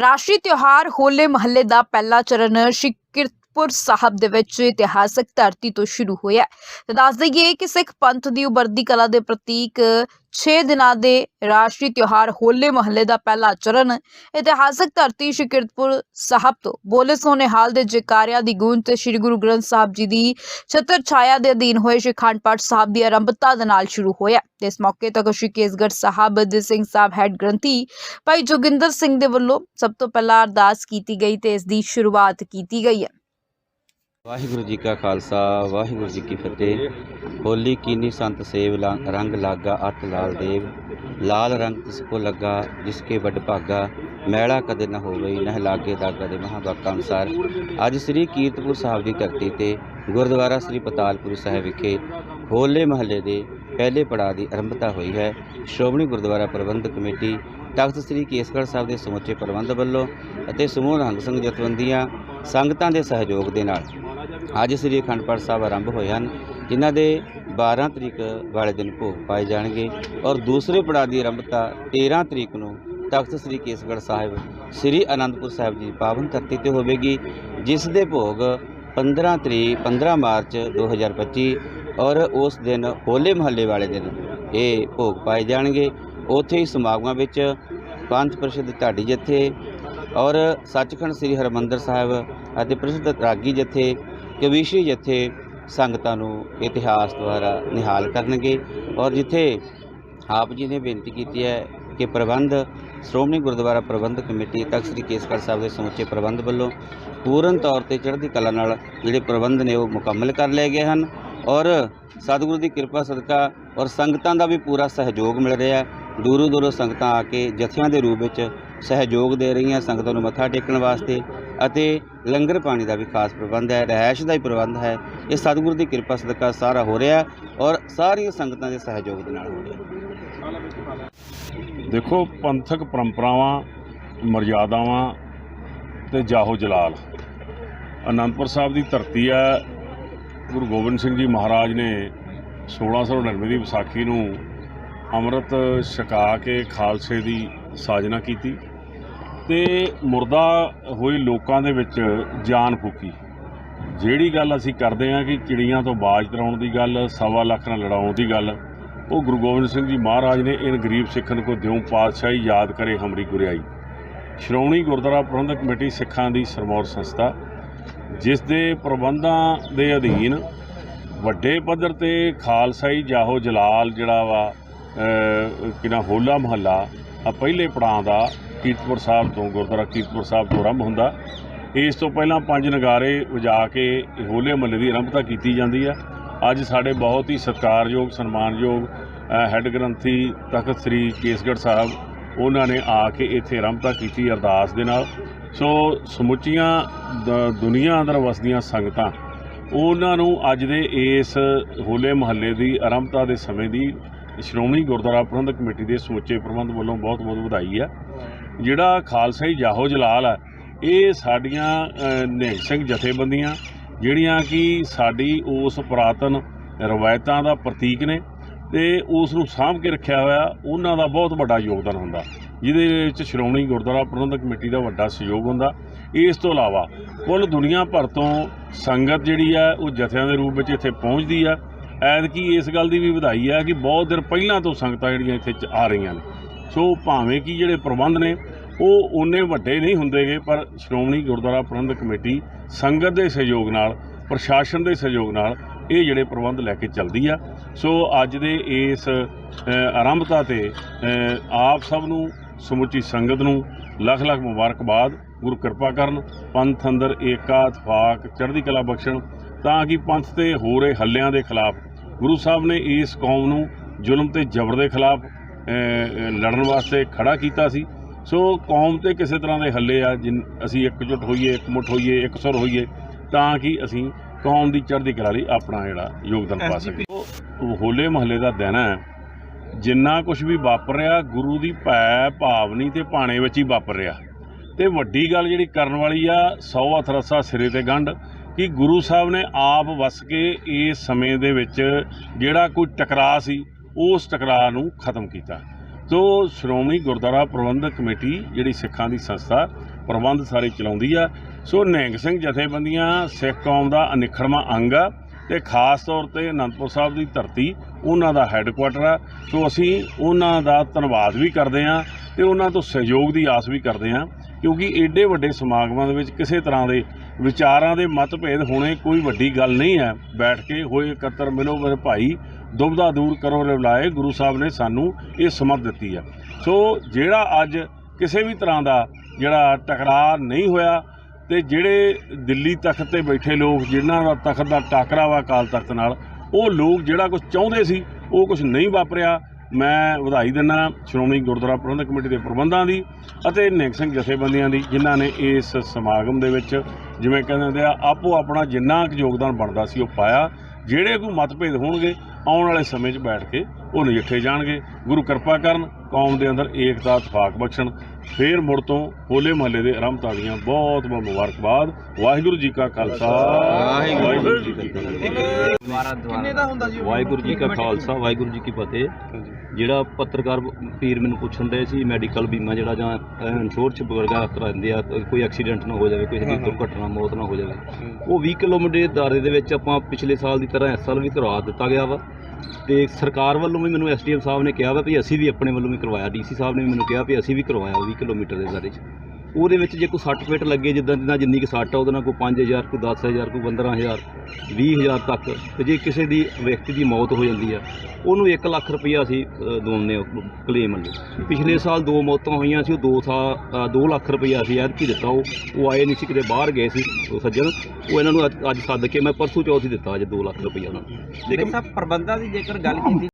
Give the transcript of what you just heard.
ਰਾਸ਼ਟਰੀ ਤਿਉਹਾਰ ਹੋਲੇ ਮਹੱਲੇ ਦਾ ਪਹਿਲਾ ਚਰਨ ਸ਼੍ਰੀ ਕੀਰਤਪੁਰ ਸਾਹਿਬ ਦੇ ਵਿੱਚ ਇਤਿਹਾਸਕ ਧਰਤੀ ਤੋਂ ਸ਼ੁਰੂ ਹੋਇਆ ਤੇ ਦੱਸ ਦਈਏ ਕਿ ਸਿੱਖ ਪੰਥ ਦੀ ਉਭਰਦੀ ਕਲਾ ਦੇ ਪ੍ਰਤੀਕ 6 ਦਿਨਾਂ ਦੇ ਰਾਸ਼ਟਰੀ ਤਿਉਹਾਰ ਹੋਲੇ ਮਹੱਲੇ ਦਾ ਪਹਿਲਾ ਚਰਨ ਇਤਿਹਾਸਕ ਧਰਤੀ ਸ਼੍ਰੀ ਕੀਰਤਪੁਰ ਸਾਹਿਬ ਤੋਂ। ਬੋਲੇ ਸੋਨੇ ਹਾਲ ਦੇ ਜਕਾਰਿਆਂ ਦੀ ਗੂੰਜ ਤੇ ਸ਼੍ਰੀ ਗੁਰੂ ਗ੍ਰੰਥ ਸਾਹਿਬ ਜੀ ਦੀ ਛਤਰ ਛਾਇਆ ਦੇ ਅਧੀਨ ਹੋਏ ਸ਼੍ਰੀ ਅਖੰਡ ਪਾਠ ਸਾਹਿਬ ਦੀ ਆਰੰਭਤਾ ਦੇ ਨਾਲ ਸ਼ੁਰੂ ਹੋਇਆ ਇਸ ਮੌਕੇ ਤੱਕ ਸ਼੍ਰੀ ਕੇਸਗੜ੍ਹ ਸਾਹਿਬ ਦੇ ਸਿੰਘ ਸਾਹਿਬ ਹੈਡ ਗ੍ਰੰਥੀ ਭਾਈ ਜੋਗਿੰਦਰ ਸਿੰਘ ਦੇ ਵੱਲੋਂ ਸਭ ਤੋਂ ਪਹਿਲਾਂ ਅਰਦਾਸ ਕੀਤੀ ਗਈ ਤੇ ਇਸ ਦੀ ਸ਼ੁਰੂਆਤ ਕੀਤੀ ਗਈ ਹੈ। ਵਾਹਿਗੁਰੂ ਜੀ ਕਾ ਖਾਲਸਾ, ਵਾਹਿਗੁਰੂ ਜੀ ਕੀ ਫਤਿਹ। ਹੋਲੀ ਕੀਨੀ ਸੰਤ ਸੇਵ ਲਾ- ਰੰਗ ਲਾਗਾ ਅਤ ਲਾਲ ਦੇਵ। ਲਾਲ ਰੰਗ ਤਿਸ ਕੋ ਲੱਗਾ, ਜਿਸ ਕੇ ਵੱਡ ਭਾਗਾ। ਮੈਲਾ ਕਦੇ ਨਾ ਹੋਵੇ ਨਹਿ ਲਾਗੇ ਦਾਗਾ ਦੇ ਮਹਾਵਾਕਾਂ ਅਨੁਸਾਰ। ਅੱਜ ਸ੍ਰੀ ਕੀਰਤਪੁਰ ਸਾਹਿਬ ਦੀ ਧਰਤੀ ਤੇ ਗੁਰਦੁਆਰਾ ਸ੍ਰੀ ਪਤਾਲਪੁਰ ਸਾਹਿਬ ਵਿਖੇ ਹੋਲੇ ਮਹੱਲੇ ਦੇ ਪਹਿਲੇ ਪੜਾਅ ਦੀ ਆਰੰਭਤਾ ਹੋਈ ਹੈ। ਸ਼੍ਰੋਮਣੀ ਗੁਰਦੁਆਰਾ ਪ੍ਰਬੰਧਕ ਕਮੇਟੀ ਤਖਤ ਸ੍ਰੀ ਕੇਸਗੜ੍ਹ ਸਾਹਿਬ ਦੇ ਸਮੁੱਚੇ ਪ੍ਰਬੰਧ ਵੱਲੋਂ ਅਤੇ ਸਮੂਹ ਰੰਗ ਸੰਘ ਜਥੇਬੰਦੀਆਂ ਸੰਗਤਾਂ ਦੇ ਸਹਿਯੋਗ ਦੇ ਨਾਲ ਅੱਜ ਸ੍ਰੀ ਅਖੰਡ ਪਾਠ ਸਾਹਿਬ ਆਰੰਭ ਹੋਏ ਹਨ, ਜਿਨ੍ਹਾਂ ਦੇ 12 ਤਰੀਕ ਵਾਲੇ ਦਿਨ ਭੋਗ ਪਾਏ ਜਾਣਗੇ ਔਰ ਦੂਸਰੇ ਪੜਾਅ ਦੀ ਆਰੰਭਤਾ 13 ਤਰੀਕ ਨੂੰ ਤਖਤ ਸ੍ਰੀ ਕੇਸਗੜ੍ਹ ਸਾਹਿਬ, ਸ੍ਰੀ ਅਨੰਦਪੁਰ ਸਾਹਿਬ ਜੀ ਪਾਵਨ ਧਰਤੀ ਤੇ ਹੋਵੇਗੀ, ਜਿਸ ਦੇ ਭੋਗ 15 ਤਰੀਕ 15 ਮਾਰਚ 2025 ਔਰ ਉਸ ਦਿਨ ਹੋਲੇ ਮਹੱਲੇ ਵਾਲੇ ਦਿਨ ਇਹ ਭੋਗ ਪਾਏ ਜਾਣਗੇ। ਉੱਥੇ ਹੀ ਸਮਾਗਮਾਂ ਵਿੱਚ ਪੰਥ ਪ੍ਰਸ਼ਦ ਢਾਡੀ ਜਥੇ ਔਰ ਸੱਚਖੰਡ ਸ੍ਰੀ ਹਰਿਮੰਦਰ ਸਾਹਿਬ ਅਤੇ ਪ੍ਰਸਿੱਧ ਰਾਗੀ ਜਥੇ, ਕਵੀਸ਼ਰੀ ਜਥੇ ਸੰਗਤਾਂ ਨੂੰ ਇਤਿਹਾਸ ਦੁਆਰਾ ਨਿਹਾਲ ਕਰਨਗੇ। ਔਰ ਜਿੱਥੇ ਆਪ ਜੀ ਨੇ ਬੇਨਤੀ ਕੀਤੀ ਹੈ ਕਿ ਪ੍ਰਬੰਧ, ਸ਼੍ਰੋਮਣੀ ਗੁਰਦੁਆਰਾ ਪ੍ਰਬੰਧਕ ਕਮੇਟੀ ਤਖਤ ਸ੍ਰੀ ਕੇਸਗੜ੍ਹ ਸਾਹਿਬ ਦੇ ਸਮੁੱਚੇ ਪ੍ਰਬੰਧ ਵੱਲੋਂ ਪੂਰਨ ਤੌਰ ਤੇ ਚੜ੍ਹਦੀ ਕਲਾ ਨਾਲ ਜਿਹੜੇ ਪ੍ਰਬੰਧ ਨੇ ਉਹ ਮੁਕੰਮਲ ਕਰ ਲਏ ਗਏ ਹਨ। ਔਰ ਸਤਿਗੁਰੂ ਦੀ ਕਿਰਪਾ, ਸਦਕਾ ਔਰ ਸੰਗਤਾਂ ਦਾ ਵੀ ਪੂਰਾ ਸਹਿਯੋਗ ਮਿਲ ਰਿਹਾ ਹੈ। ਦੂਰੋਂ ਦੂਰੋਂ ਸੰਗਤਾਂ ਆ ਕੇ ਜਥਿਆਂ ਦੇ ਰੂਪ ਵਿੱਚ ਸਹਿਯੋਗ ਦੇ ਰਹੀਆਂ ਸੰਗਤਾਂ ਨੂੰ ਮੱਥਾ ਟੇਕਣ ਵਾਸਤੇ ਅਤੇ ਲੰਗਰ ਪਾਣੀ ਦਾ ਵੀ ਖਾਸ ਪ੍ਰਬੰਧ ਹੈ ਰਹਿائش ਦਾ ਹੀ ਪ੍ਰਬੰਧ ਹੈ। ਇਹ ਸਤਿਗੁਰ ਦੀ ਕਿਰਪਾ ਸਦਕਾ ਸਾਰਾ ਹੋ ਰਿਹਾ ਔਰ ਸਾਰੀਆਂ ਸੰਗਤਾਂ ਦੇ ਸਹਿਯੋਗ ਦੇ ਨਾਲ ਹੋ ਰਿਹਾ। ਦੇਖੋ, ਪੰਥਕ ਪਰੰਪਰਾਵਾਂ ਮਰਜ਼ਾਦਾਵਾਂ ਤੇ ਜਾਹੋ ਜਲਾਲ। ਅਨੰਦਪੁਰ ਸਾਹਿਬ ਦੀ ਧਰਤੀ ਹੈ। ਗੁਰੂ ਗੋਬਿੰਦ ਸਿੰਘ ਜੀ ਮਹਾਰਾਜ ਨੇ 1699 ਦੀ ਵਿਸਾਖੀ ਨੂੰ ਅੰਮ੍ਰਿਤ ਛਕਾ ਕੇ ਖਾਲਸੇ ਦੀ ਸਾਜਨਾ ਕੀਤੀ ਤੇ ਮੁਰਦਾ ਹੋਈ ਲੋਕਾਂ ਦੇ ਵਿੱਚ ਜਾਨ ਫੂਕੀ। ਜਿਹੜੀ ਗੱਲ ਅਸੀਂ ਕਰਦੇ ਹਾਂ ਕਿ ਚਿੜੀਆਂ ਤੋਂ ਬਾਜ ਤਰਾਉਣ ਦੀ ਗੱਲ, ਸਵਾ ਲੱਖ ਨਾਲ ਲੜਾਉਣ ਦੀ ਗੱਲ, ਉਹ ਗੁਰੂ ਗੋਬਿੰਦ ਸਿੰਘ ਜੀ ਮਹਾਰਾਜ ਨੇ ਇਨ ਗਰੀਬ ਸਿੱਖਨ ਕੋ ਦਿਉ ਪਾਤਸ਼ਾਹੀ ਯਾਦ ਕਰੇ ਹਮਰੀ ਗੁਰਿਆਈ। ਸ਼੍ਰੋਮਣੀ ਗੁਰਦੁਆਰਾ ਪ੍ਰਬੰਧਕ ਕਮੇਟੀ ਸਿੱਖਾਂ ਦੀ ਸਰਮੌਰ ਸੰਸਥਾ, ਜਿਸ ਦੇ ਪ੍ਰਬੰਧਾਂ ਦੇ ਅਧੀਨ ਵੱਡੇ ਪੱਧਰ ਤੇ ਖਾਲਸਾਈ ਜਾਹੋ ਜਲਾਲ ਜਿਹੜਾ ਵਾ ਕਿਨਾ ਹੋਲਾ ਮਹੱਲਾ ਆ ਪਹਿਲੇ ਪੜਾਂ ਦਾ ਕੀਰਤਪੁਰ ਸਾਹਿਬ ਤੋਂ, ਗੁਰਦੁਆਰਾ ਕੀਰਤਪੁਰ ਸਾਹਿਬ ਤੋਂ ਆਰੰਭ ਹੁੰਦਾ। ਇਸ ਤੋਂ ਪਹਿਲਾਂ ਪੰਜ ਨਗਾਰੇ ਵਜਾ ਕੇ ਹੋਲੇ ਮਹੱਲੇ ਦੀ ਆਰੰਭਤਾ ਕੀਤੀ ਜਾਂਦੀ ਆ। ਅੱਜ ਸਾਡੇ ਬਹੁਤ ਹੀ ਸਤਿਕਾਰਯੋਗ, ਸਨਮਾਨਯੋਗ ਹੈੱਡ ਗ੍ਰੰਥੀ ਤਖਤ ਸ੍ਰੀ ਕੇਸਗੜ੍ਹ ਸਾਹਿਬ, ਉਹਨਾਂ ਨੇ ਆ ਕੇ ਇੱਥੇ ਆਰੰਭਤਾ ਕੀਤੀ ਅਰਦਾਸ ਦੇ ਨਾਲ। ਸੋ ਸਮੁੱਚੀਆਂ ਦੁਨੀਆ ਅੰਦਰ ਵਸਦੀਆਂ ਸੰਗਤਾਂ, ਉਹਨਾਂ ਨੂੰ ਅੱਜ ਦੇ ਇਸ ਹੋਲੇ ਮਹੱਲੇ ਦੀ ਆਰੰਭਤਾ ਦੇ ਸਮੇਂ ਦੀ ਸ਼੍ਰੋਮਣੀ ਗੁਰਦੁਆਰਾ ਪ੍ਰਬੰਧਕ ਕਮੇਟੀ ਦੇ ਸਮੁੱਚੇ ਪ੍ਰਬੰਧ ਵੱਲੋਂ ਬਹੁਤ ਬਹੁਤ ਵਧਾਈ ਹੈ ਜਿਹੜਾ ਖਾਲਸਾਈ ਜਾਹੋ ਜਲਾਲ ਹੈ ਇਹ ਸਾਡੀਆਂ ਅ, ਨਿਹੰਗ ਸਿੰਘ ਜਥੇਬੰਦੀਆਂ ਜਿਹੜੀਆਂ ਕਿ ਸਾਡੀ ਉਸ ਪੁਰਾਤਨ ਰਵਾਇਤਾਂ ਦਾ ਪ੍ਰਤੀਕ ਨੇ ਤੇ ਉਸ ਨੂੰ ਸਾਂਭ ਕੇ ਰੱਖਿਆ ਹੋਇਆ ਉਹਨਾਂ ਦਾ ਬਹੁਤ ਵੱਡਾ ਯੋਗਦਾਨ ਹੁੰਦਾ। ਜਿਹਦੇ ਵਿੱਚ ਸ਼੍ਰੋਮਣੀ ਗੁਰਦੁਆਰਾ ਪ੍ਰਬੰਧਕ ਕਮੇਟੀ ਦਾ ਵੱਡਾ ਸਹਿਯੋਗ ਹੁੰਦਾ। ਇਸ ਤੋਂ ਇਲਾਵਾ ਕੁੱਲ ਦੁਨੀਆ ਭਰ ਤੋਂ ਸੰਗਤ ਜਿਹੜੀ ਆ ਉਹ ਜਥਿਆਂ ਦੇ ਰੂਪ ਵਿੱਚ ਇੱਥੇ ਪਹੁੰਚਦੀ ਆ। ਐਤਕੀ ਇਸ ਗੱਲ ਦੀ ਵੀ ਵਧਾਈ ਆ ਕਿ ਬਹੁਤ ਦਿਨ ਪਹਿਲਾਂ ਤੋਂ ਸੰਗਤਾਂ ਜਿਹੜੀਆਂ ਇੱਥੇ ਚ- ਆ ਰਹੀਆਂ ਨੇ। ਸੋ ਭਾਵੇਂ ਕਿ ਜਿਹੜੇ ਪ੍ਰਬੰਧ ਨੇ, ਉਹ ਓਨੇ ਵੱਡੇ ਨਹੀਂ ਹੁੰਦੇਗੇ ਪਰ ਸ਼੍ਰੋਮਣੀ ਗੁਰਦੁਆਰਾ ਪ੍ਰਬੰਧਕ ਕਮੇਟੀ ਸੰਗਤ ਦੇ ਸਹਿਯੋਗ ਨਾਲ, ਪ੍ਰਸ਼ਾਸਨ ਦੇ ਸਹਿਯੋਗ ਨਾਲ ਇਹ ਜਿਹੜੇ ਪ੍ਰਬੰਧ ਲੈ ਕੇ ਚੱਲਦੀ ਆ। ਸੋ ਅੱਜ ਦੇ ਇਸ ਆਰੰਭਤਾ ਤੇ ਆਪ ਸਭ ਨੂੰ, ਸਮੁੱਚੀ ਸੰਗਤ ਨੂੰ ਲੱਖ ਲੱਖ ਮੁਬਾਰਕਬਾਦ, ਗੁਰੂ ਕਿਰਪਾ ਕਰਨ, ਪੰਥ ਅੰਦਰ ਏਕਾ ਇਤਫਾਕ ਚੜ੍ਹਦੀ ਕਲਾ ਬਖਸ਼ਣ, ਤਾਂ ਕਿ ਪੰਥ ਤੇ ਹੋ ਰਹੇ ਹੱਲਿਆਂ ਦੇ ਖਿਲਾਫ ਗੁਰੂ ਸਾਹਿਬ ਨੇ ਇਸ ਕੌਮ ਨੂੰ ਜ਼ੁਲਮ ਤੇ ਜ਼ਬਰ ਦੇ ਖਿਲਾਫ ਲੜਨ ਵਾਸਤੇ ਖੜਾ ਕੀਤਾ ਸੀ। ਸੋ ਕੌਮ ਤੇ ਕਿਸੇ ਤਰ੍ਹਾਂ ਦੇ ਹੱਲੇ ਆ ਜਿਨ ਅਸੀਂ ਇਕਜੁੱਟ ਹੋਈਏ ਇਕਮੁੱਠ ਹੋਈਏ ਇਕਸੁਰ ਹੋਈਏ ਤਾਂ ਕਿ ਅਸੀਂ ਕੌਮ ਦੀ ਚੜ੍ਹਦੀ ਕਲਾ ਲਈ ਆਪਣਾ ਜਿਹੜਾ ਯੋਗਦਾਨ ਪਾ ਸਕੀਏ। ਉਹ ਹੋਲੇ ਮਹੱਲੇ ਦਾ ਦਿਨ ਹੈ। ਜਿੰਨਾ ਕੁਝ ਵੀ ਵਾਪਰ ਰਿਹਾ ਗੁਰੂ ਦੀ ਭੈ ਭਾਵਨੀ ਤੇ ਭਾਣੇ ਵਿੱਚ ਹੀ ਵਾਪਰ ਰਿਹਾ। ਤੇ ਵੱਡੀ ਗੱਲ ਜਿਹੜੀ ਕਰਨ ਵਾਲੀ ਆ ਸੌ ਹੱਥ ਰੱਸਾ ਸਿਰੇ ਤੇ ਗੰਢ ਕਿ ਗੁਰੂ ਸਾਹਿਬ ਨੇ ਆਪ ਵਸ ਕੇ ਇਸ ਸਮੇਂ ਦੇ ਵਿੱਚ ਜਿਹੜਾ ਕੋਈ ਟਕਰਾਅ ਸੀ, ਉਸ ਟਕਰਾਅ ਨੂੰ ਖਤਮ ਕੀਤਾ। ਸੋ ਸ਼੍ਰੋਮਣੀ ਗੁਰਦੁਆਰਾ ਪ੍ਰਬੰਧਕ ਕਮੇਟੀ, ਜਿਹੜੀ ਸਿੱਖਾਂ ਦੀ ਸੰਸਥਾ, ਪ੍ਰਬੰਧ ਸਾਰੇ ਚਲਾਉਂਦੀ ਆ। ਸੋ ਨਿਹੰਗ ਸਿੰਘ ਜਥੇਬੰਦੀਆਂ, ਸਿੱਖ ਕੌਮ ਦਾ ਅਨਿਖੜਵਾਂ ਅੰਗ ਆ ਤੇ ਖਾਸ ਤੌਰ ਤੇ ਅਨੰਦਪੁਰ ਸਾਹਿਬ ਦੀ ਧਰਤੀ, ਉਹਨਾਂ ਦਾ ਹੈੱਡਕੁਆਟਰ ਆ। ਸੋ ਅਸੀਂ ਉਹਨਾਂ ਦਾ ਧੰਨਵਾਦ ਵੀ ਕਰਦੇ ਹਾਂ ਤੇ ਉਹਨਾਂ ਤੋਂ ਸਹਿਯੋਗ ਦੀ ਆਸ ਵੀ ਕਰਦੇ ਹਾਂ ਕਿਉਂਕਿ ਏਡੇ ਵੱਡੇ ਸਮਾਗਮਾਂ ਦੇ ਵਿੱਚ ਕਿਸੇ ਤਰ੍ਹਾਂ ਦੇ ਵਿਚਾਰਾਂ ਦੇ ਮਤਭੇਦ ਹੋਣੇ ਕੋਈ ਵੱਡੀ ਗੱਲ ਨਹੀਂ ਹੈ। ਬੈਠ ਕੇ ਹੋਏ ਇਕੱਤਰ ਮਿਲੋ ਮੇਰੇ ਭਾਈ ਦੁਬਦਾ ਦੂਰ ਕਰੋ ਰਿਵਲਾਏ, ਗੁਰੂ ਸਾਹਿਬ ਨੇ ਸਾਨੂੰ ਇਹ ਸਮਝ ਦਿੱਤੀ ਹੈ। ਸੋ ਜਿਹੜਾ ਅੱਜ ਕਿਸੇ ਵੀ ਤਰ੍ਹਾਂ ਦਾ ਜਿਹੜਾ ਟਕਰਾਅ ਨਹੀਂ ਹੋਇਆ ਤੇ ਜਿਹੜੇ ਦਿੱਲੀ ਤਖਤ ਤੇ ਬੈਠੇ ਲੋਕ ਜਿਨ੍ਹਾਂ ਦਾ ਤਖਤ ਦਾ ਟਾਕਰਾ ਵਾ ਅਕਾਲ ਤਖਤ ਨਾਲ, ਉਹ ਲੋਕ ਜਿਹੜਾ ਕੁਝ ਚਾਹੁੰਦੇ ਸੀ, ਉਹ ਕੁਝ ਨਹੀਂ ਵਾਪਰਿਆ। ਮੈਂ ਵਧਾਈ ਦਿੰਦਾ ਸ਼੍ਰੋਮਣੀ ਗੁਰਦੁਆਰਾ ਪ੍ਰਬੰਧਕ ਕਮੇਟੀ ਦੇ ਪ੍ਰਬੰਧਾਂ ਦੀ ਅਤੇ ਨਿਹੰਗ ਸਿੰਘ ਜਥੇਬੰਦੀਆਂ ਦੀ, ਜਿਨ੍ਹਾਂ ਨੇ ਇਸ ਸਮਾਗਮ ਦੇ ਵਿੱਚ ਜਿਵੇਂ ਕਹਿੰਦੇ ਹੁੰਦੇ ਆ, ਆਪੋ ਆਪਣਾ ਜਿੰਨਾ ਕੁ ਯੋਗਦਾਨ ਬਣਦਾ ਸੀ ਉਹ ਪਾਇਆ। ਜਿਹੜੇ ਕੋਈ ਮਤਭੇਦ ਹੋਣਗੇ, ਆਉਣ ਵਾਲੇ ਸਮੇਂ 'ਚ ਬੈਠ ਕੇ ਉਹ ਨਜਿੱਠੇ ਜਾਣਗੇ। ਗੁਰੂ ਕਿਰਪਾ ਕਰਨ ਕੌਮ ਦੇ ਅੰਦਰ ਏਕਤਾ ਇਤਫਾਕ ਬਖਸ਼ਣ। ਫੇਰ ਮੁੜ ਤੋਂ ਹੋਲੇ ਮਹੱਲੇ ਦੇ ਆਰੰਭਤਾ ਦੀਆਂ ਬਹੁਤ ਬਹੁਤ ਮੁਬਾਰਕਬਾਦ। ਵਾਹਿਗੁਰੂ ਜੀ ਕਾ ਖਾਲਸਾ। ਵਾਹਿਗੁਰੂ ਜੀ ਕੀ ਫਤਿਹ। ਕਿੰਨੇ ਦਾ ਹੁੰਦਾ ਜੀ ਵਾਹਿਗੁਰੂ ਜੀ ਕਾ ਖਾਲਸਾ ਵਾਹਿਗੁਰੂ ਜੀ ਕੀ ਫਤਿਹ। ਜਿਹੜਾ ਪੱਤਰਕਾਰ ਵੀਰ ਮੈਨੂੰ ਪੁੱਛਣ ਦੇ ਸੀ ਮੈਡੀਕਲ ਬੀਮਾ ਜਿਹੜਾ ਜਾਂ ਇੰਸ਼ੋਰੈਂਸ ਵਰਗਾ ਕਰਾਉਂਦੇ ਆ ਕੋਈ ਐਕਸੀਡੈਂਟ ਨਾ ਹੋ ਜਾਵੇ ਕੋਈ ਦੀ ਦੁਰਘਟਨਾ ਮੌਤ ਨਾ ਹੋ ਜਾਵੇ। ਉਹ 20 ਕਿਲੋਮੀਟਰ ਦੇ ਦਾਇਰੇ ਦੇ ਵਿੱਚ ਆਪਾਂ ਪਿਛਲੇ ਸਾਲ ਦੀ ਤਰ੍ਹਾਂ ਇਸ ਸਾਲ ਵੀ ਕਰਵਾ ਦਿੱਤਾ ਗਿਆ ਵਾ। ਤੇ ਸਰਕਾਰ ਵੱਲੋਂ ਵੀ ਮੈਨੂੰ ਐਸਡੀਐਮ ਸਾਹਿਬ ਨੇ ਕਿਹਾ ਵਾ ਵੀ ਅਸੀਂ ਵੀ ਆਪਣੇ ਵੱਲੋਂ ਵੀ ਕਰਵਾਇਆ, ਡੀਸੀ ਸਾਹਿਬ ਨੇ ਵੀ ਮੈਨੂੰ ਕਿਹਾ ਵੀ ਅਸੀਂ ਵੀ ਕਰਵਾਇਆ 20 ਕਿਲੋਮੀਟਰ ਦੇ ਦਾਇਰੇ 'ਚ। ਉਹਦੇ ਵਿੱਚ ਜੇ ਕੋਈ ਸੱਟ ਫੇਟ ਲੱਗੇ ਜਿੱਦਾਂ ਜਿੱਦਾਂ ਜਿੰਨੀ ਕੁ ਸੱਟ ਆ ਉਹਦੇ ਨਾਲ ਕੋਈ 5000 ਕੋਈ 10000 ਕੋਈ 15000 20000 ਤੱਕ ਤੇ ਜੇ ਕਿਸੇ ਦੀ ਵਿਅਕਤੀ ਦੀ ਮੌਤ ਹੋ ਜਾਂਦੀ ਆ ਉਹਨੂੰ 1 ਲੱਖ ਰੁਪਈਆ ਅਸੀਂ ਦਵਾਉਂਦੇ ਕਲੇਮ ਵੱਲੋਂ। ਪਿਛਲੇ ਸਾਲ ਦੋ ਮੌਤਾਂ ਹੋਈਆਂ ਸੀ ਉਹ 2 ਸਾਲ 2 ਲੱਖ ਰੁਪਈਆ ਅਸੀਂ ਐਤਕੀ ਦਿੱਤਾ ਉਹ ਉਹ ਆਏ ਨਹੀਂ ਸੀ ਕਿਤੇ ਬਾਹਰ ਗਏ ਸੀ ਉਹ ਸੱਜਣ। ਉਹ ਇਹਨਾਂ ਨੂੰ ਅੱਜ- ਸੱਦ ਕੇ ਮੈਂ ਪਰਸੋਂ ਚੌਥ ਦਿੱਤਾ ਅੱਜ 2 ਲੱਖ ਰੁਪਈਆ ਉਹਨਾਂ ਨੂੰ। ਲੇਕਿਨ ਸਾਹਿਬ ਪ੍ਰਬੰਧਾਂ ਦੀ ਜੇਕਰ ਗੱਲ ਕੀਤੀ